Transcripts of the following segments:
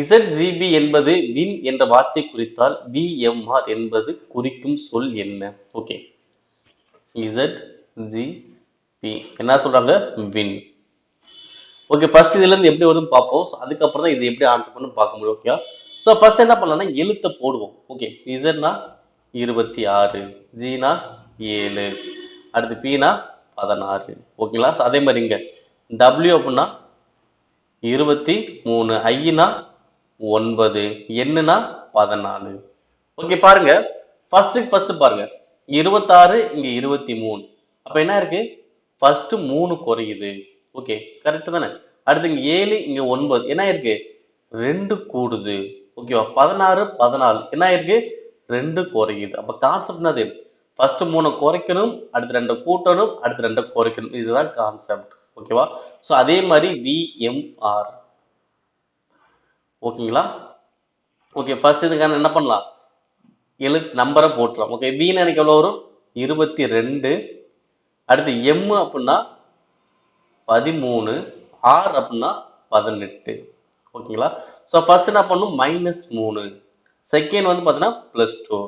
இசட்ஜிபி என்பது வின் என்ற வார்த்தை குறித்தால் விஎம்ஆர் என்பது குறிக்கும் சொல் என்ன? ஓகே. ZGB என்ன சொல்றாங்க? வின். ஓகே ஃபர்ஸ்ட் இதுல இருந்து எப்படி வருதுன்னு பார்ப்போம். அதுக்கப்புறம் தான் இது எப்படி ஆன்சர் பண்ணு பார்க்க முடியும் ஓகே ஸோ ஃபர்ஸ்ட் என்ன பண்ணலாம்னா எழுத்தை போடுவோம். ஓகே இசட்னா இருபத்தி ஆறு ஜீனா ஏழு அடுத்து பீனா பதினாறு. ஓகேங்களா? அதே மாதிரி இங்க. டபிள்யூ அப்படின்னா இருபத்தி மூணு ஐனா ஒன்பது என்னன்னா பதினாலு. ஓகே பாருங்க. ஃபர்ஸ்ட் ஃபர்ஸ்ட் பாருங்க. இருபத்தாறு இங்க இருபத்தி மூணு அப்ப என்ன இருக்கு? ஃபர்ஸ்ட் மூணு குறையுது. ஓகே கரெக்ட் தானே? அடுத்து இங்க ஏழு இங்க ஒன்பது. என்ன இருக்கு? ரெண்டு கூடுது. ஓகேவா பதினாறு பதினாலு. என்ன இருக்கு? ரெண்டு குறையுது. அப்ப கான்செப்ட் என்னது? ஃபர்ஸ்ட் மூணு குறைக்கணும் அடுத்து ரெண்டு கூட்டணும் அடுத்து ரெண்டு குறைக்கணும். இதுதான் கான்செப்ட் ஓகேவா ஸோ அதே மாதிரி விஎம்ஆர் ஓகேங்களா? ஓகே ஃபர்ஸ்ட் இதுக்கான என்ன பண்ணலாம்? எழு நம்பரை போட்டுலாம் ஓகே வீண் எனக்கு எவ்வளோ வரும்? இருபத்தி ரெண்டு அடுத்து எம் அப்படின்னா பதிமூணு. ஆர் அப்படின்னா பதினெட்டு. ஓகேங்களா? ஸோ ஃபர்ஸ்ட் என்ன பண்ணும்? மைனஸ் மூணு. செகண்ட் வந்து பார்த்தீங்கன்னா ப்ளஸ் டூ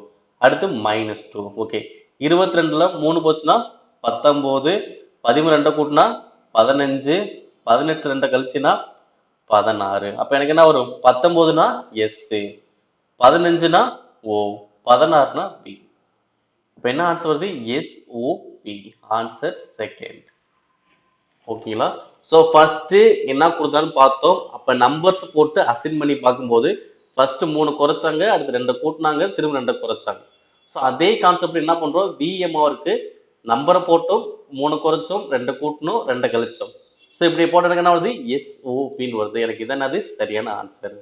அடுத்து மைனஸ் டூ ஓகே இருபத்தி ரெண்டில் மூணு போச்சுன்னா பத்தொம்போது. பதிமூணு ரெண்டை கூட்டினா பதினஞ்சு. பதினெட்டு ரெண்டை கழிச்சுன்னா பதினாறு. அப்போ எனக்கு என்ன வரும்? பத்தொம்போதுனா எஸ் பதினஞ்சுனா ஓ பதினாறுனா பி இப்போ என்ன ஆன்சர் வருது? S O P answer second ஓகேங்களா ஸோ ஃபர்ஸ்ட் என்ன கொடுத்தாலும் பார்த்தோம். அப்போ நம்பர்ஸ் போட்டு அசைன் பண்ணி பார்க்கும்போது ஃபர்ஸ்ட் மூணு குறைச்சாங்க அடுத்து ரெண்டு கூட்டினாங்க திரும்ப ரெண்டை குறைச்சாங்க. ஸோ அதே கான்செப்ட் என்ன பண்றோம்? விஎம்ஆருக்கு நம்பரை போட்டோம் மூணு குறைச்சோம் ரெண்டு கூட்டணும் ரெண்டு கழிச்சோம். ஸோ இப்படி போட்டதுக்கு என்ன வருது? எஸ் ஓ பின்னு வருது. எனக்கு இது என்னது? சரியான ஆன்சர்